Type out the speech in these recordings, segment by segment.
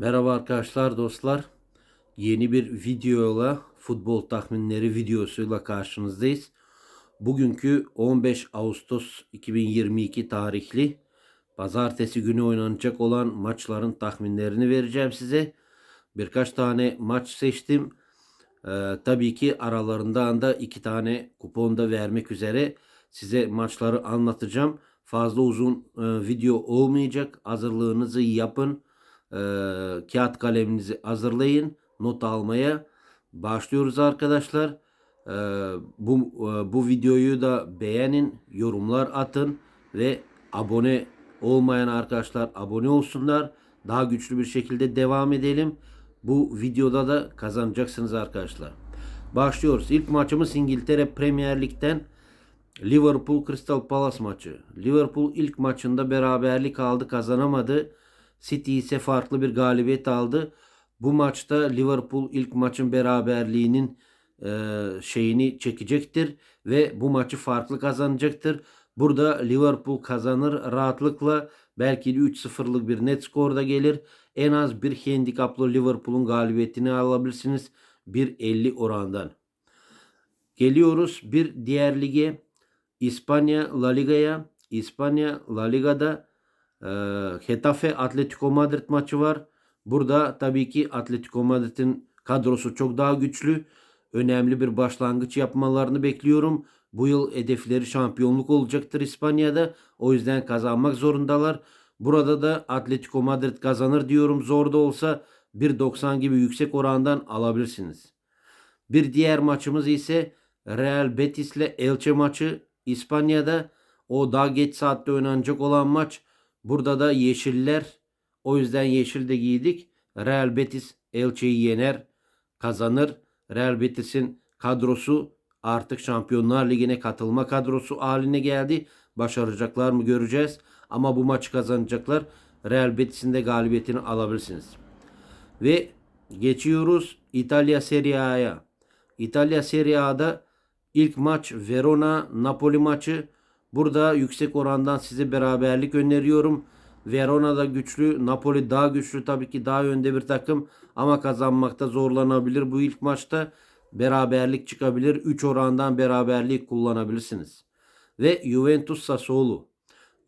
Merhaba arkadaşlar dostlar. Yeni bir videoyla futbol tahminleri videosuyla karşınızdayız. Bugünkü 15 Ağustos 2022 tarihli pazartesi günü oynanacak olan maçların tahminlerini vereceğim size. Birkaç tane maç seçtim. Ee, tabii ki aralarından da iki tane kupon da vermek üzere size maçları anlatacağım. Fazla uzun e, video olmayacak. Hazırlığınızı yapın. Kağıt kaleminizi hazırlayın. Not almaya başlıyoruz arkadaşlar. Bu bu videoyu da beğenin, yorumlar atın ve abone olmayan arkadaşlar abone olsunlar. Daha güçlü bir şekilde devam edelim. Bu videoda da kazanacaksınız arkadaşlar. Başlıyoruz. İlk maçımız İngiltere Premier Lig'den Liverpool Crystal Palace maçı. Liverpool ilk maçında beraberlik aldı, kazanamadı. City ise farklı bir galibiyet aldı. Bu maçta Liverpool ilk maçın beraberliğinin e, şeyini çekecektir ve bu maçı farklı kazanacaktır. Burada Liverpool kazanır rahatlıkla belki de 3-0'lık bir net skor da gelir. En az bir handikaplı Liverpool'un galibiyetini alabilirsiniz 1.50 orandan. Geliyoruz bir diğer lige İspanya La Liga'ya. İspanya La Liga'da e, Getafe Atletico Madrid maçı var. Burada tabii ki Atletico Madrid'in kadrosu çok daha güçlü. Önemli bir başlangıç yapmalarını bekliyorum. Bu yıl hedefleri şampiyonluk olacaktır İspanya'da. O yüzden kazanmak zorundalar. Burada da Atletico Madrid kazanır diyorum. Zor da olsa 1.90 gibi yüksek orandan alabilirsiniz. Bir diğer maçımız ise Real Betis ile Elche maçı İspanya'da. O daha geç saatte oynanacak olan maç. Burada da yeşiller. O yüzden yeşil de giydik. Real Betis Elche'yi yener, kazanır. Real Betis'in kadrosu artık Şampiyonlar Ligi'ne katılma kadrosu haline geldi. Başaracaklar mı göreceğiz. Ama bu maçı kazanacaklar. Real Betis'in de galibiyetini alabilirsiniz. Ve geçiyoruz İtalya Serie A'ya. İtalya Serie A'da ilk maç Verona Napoli maçı. Burada yüksek orandan size beraberlik öneriyorum. Verona da güçlü, Napoli daha güçlü tabii ki daha önde bir takım ama kazanmakta zorlanabilir. Bu ilk maçta beraberlik çıkabilir. 3 orandan beraberlik kullanabilirsiniz. Ve Juventus Sassuolo.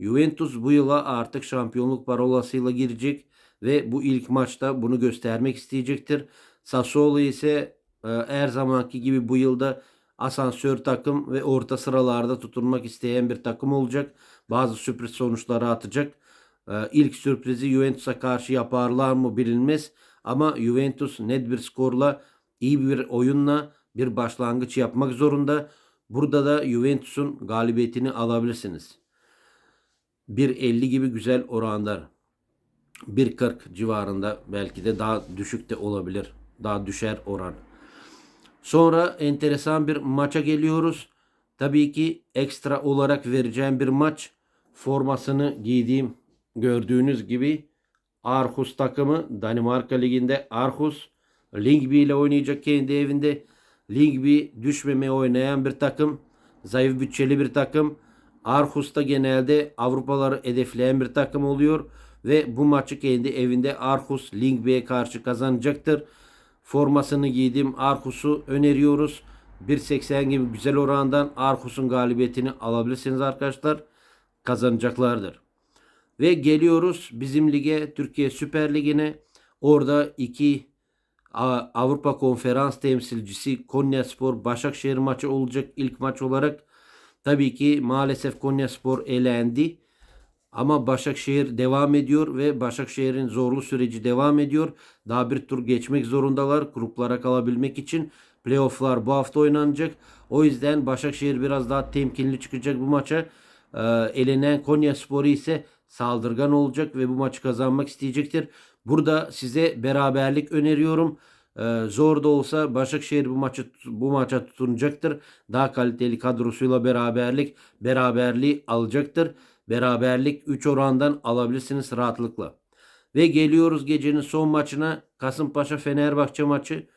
Juventus bu yıla artık şampiyonluk parolasıyla girecek ve bu ilk maçta bunu göstermek isteyecektir. Sassuolo ise e, her zamanki gibi bu yılda asansör takım ve orta sıralarda tutunmak isteyen bir takım olacak. Bazı sürpriz sonuçları atacak. Ee, ilk sürprizi Juventus'a karşı yaparlar mı bilinmez. Ama Juventus net bir skorla iyi bir oyunla bir başlangıç yapmak zorunda. Burada da Juventus'un galibiyetini alabilirsiniz. 1.50 gibi güzel oranlar. 1.40 civarında belki de daha düşük de olabilir. Daha düşer oran. Sonra enteresan bir maça geliyoruz. Tabii ki ekstra olarak vereceğim bir maç. Formasını giydiğim gördüğünüz gibi Aarhus takımı Danimarka Ligi'nde Aarhus Lingby ile oynayacak kendi evinde. Lingby düşmemeye oynayan bir takım. Zayıf bütçeli bir takım. Aarhus da genelde Avrupaları hedefleyen bir takım oluyor. Ve bu maçı kendi evinde Aarhus Lingby'ye karşı kazanacaktır. Formasını giydim. Arkus'u öneriyoruz. 1.80 gibi güzel orandan Arkus'un galibiyetini alabilirsiniz arkadaşlar. Kazanacaklardır. Ve geliyoruz bizim lige Türkiye Süper Ligi'ne. Orada iki Avrupa Konferans temsilcisi Konyaspor Başakşehir maçı olacak ilk maç olarak. Tabii ki maalesef Konyaspor elendi. Ama Başakşehir devam ediyor ve Başakşehir'in zorlu süreci devam ediyor. Daha bir tur geçmek zorundalar gruplara kalabilmek için. Playoff'lar bu hafta oynanacak. O yüzden Başakşehir biraz daha temkinli çıkacak bu maça. Ee, elenen Konya Sporu ise saldırgan olacak ve bu maçı kazanmak isteyecektir. Burada size beraberlik öneriyorum. Ee, zor da olsa Başakşehir bu maçı bu maça tutunacaktır. Daha kaliteli kadrosuyla beraberlik beraberliği alacaktır. Beraberlik 3 orandan alabilirsiniz rahatlıkla. Ve geliyoruz gecenin son maçına Kasımpaşa Fenerbahçe maçı.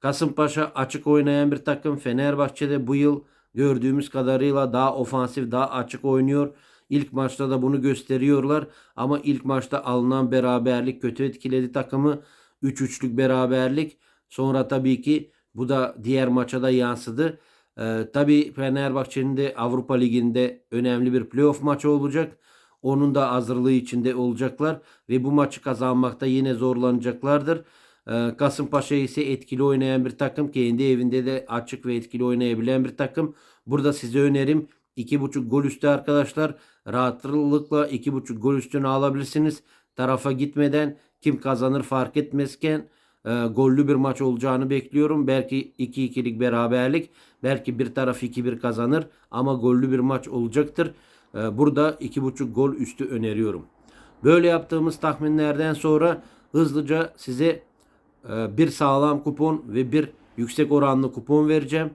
Kasımpaşa açık oynayan bir takım. Fenerbahçe'de bu yıl gördüğümüz kadarıyla daha ofansif, daha açık oynuyor. İlk maçta da bunu gösteriyorlar. Ama ilk maçta alınan beraberlik kötü etkiledi takımı. 3-3'lük beraberlik. Sonra tabii ki bu da diğer maça da yansıdı. Ee, tabii Fenerbahçe'nin de Avrupa Ligi'nde önemli bir playoff maçı olacak. Onun da hazırlığı içinde olacaklar ve bu maçı kazanmakta yine zorlanacaklardır. Ee, Kasımpaşa ise etkili oynayan bir takım. Kendi evinde de açık ve etkili oynayabilen bir takım. Burada size önerim 2.5 gol üstü arkadaşlar. Rahatlıkla 2.5 gol üstünü alabilirsiniz. Tarafa gitmeden kim kazanır fark etmezken e, gollü bir maç olacağını bekliyorum. Belki 2-2'lik beraberlik. Belki bir taraf 2-1 kazanır ama gollü bir maç olacaktır. E, burada 2.5 gol üstü öneriyorum. Böyle yaptığımız tahminlerden sonra hızlıca size e, bir sağlam kupon ve bir yüksek oranlı kupon vereceğim.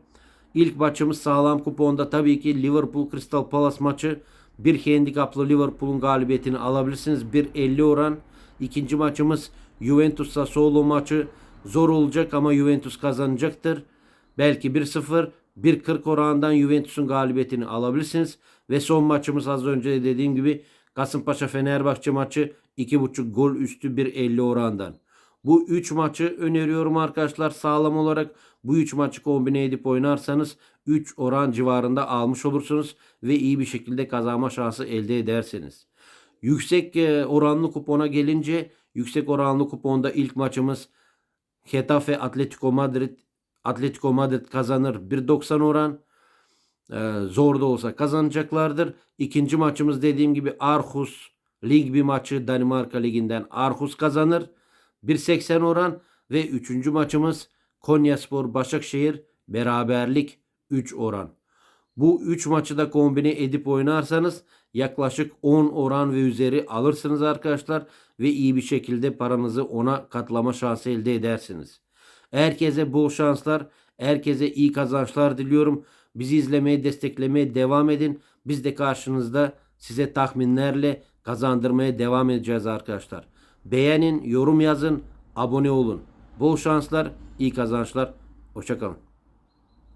İlk maçımız sağlam kuponda tabii ki Liverpool Crystal Palace maçı. Bir handikaplı Liverpool'un galibiyetini alabilirsiniz. 1.50 oran. İkinci maçımız Juventus Sassuolo maçı. Zor olacak ama Juventus kazanacaktır. Belki 1-0, 1.40 oranından Juventus'un galibiyetini alabilirsiniz. Ve son maçımız az önce de dediğim gibi Kasımpaşa Fenerbahçe maçı 2.5 gol üstü 1.50 orandan. Bu 3 maçı öneriyorum arkadaşlar sağlam olarak. Bu 3 maçı kombine edip oynarsanız 3 oran civarında almış olursunuz ve iyi bir şekilde kazanma şansı elde edersiniz. Yüksek e, oranlı kupona gelince yüksek oranlı kuponda ilk maçımız Getafe Atletico Madrid Atletico Madrid kazanır 1.90 oran. Ee, zor da olsa kazanacaklardır. İkinci maçımız dediğim gibi Aarhus lig bir maçı Danimarka liginden Aarhus kazanır. 1.80 oran ve üçüncü maçımız Konyaspor Başakşehir beraberlik 3 oran. Bu 3 maçı da kombine edip oynarsanız yaklaşık 10 oran ve üzeri alırsınız arkadaşlar ve iyi bir şekilde paranızı ona katlama şansı elde edersiniz. Herkese bol şanslar, herkese iyi kazançlar diliyorum. Bizi izlemeye, desteklemeye devam edin. Biz de karşınızda size tahminlerle kazandırmaya devam edeceğiz arkadaşlar. Beğenin, yorum yazın, abone olun. Bol şanslar, iyi kazançlar. Hoşçakalın.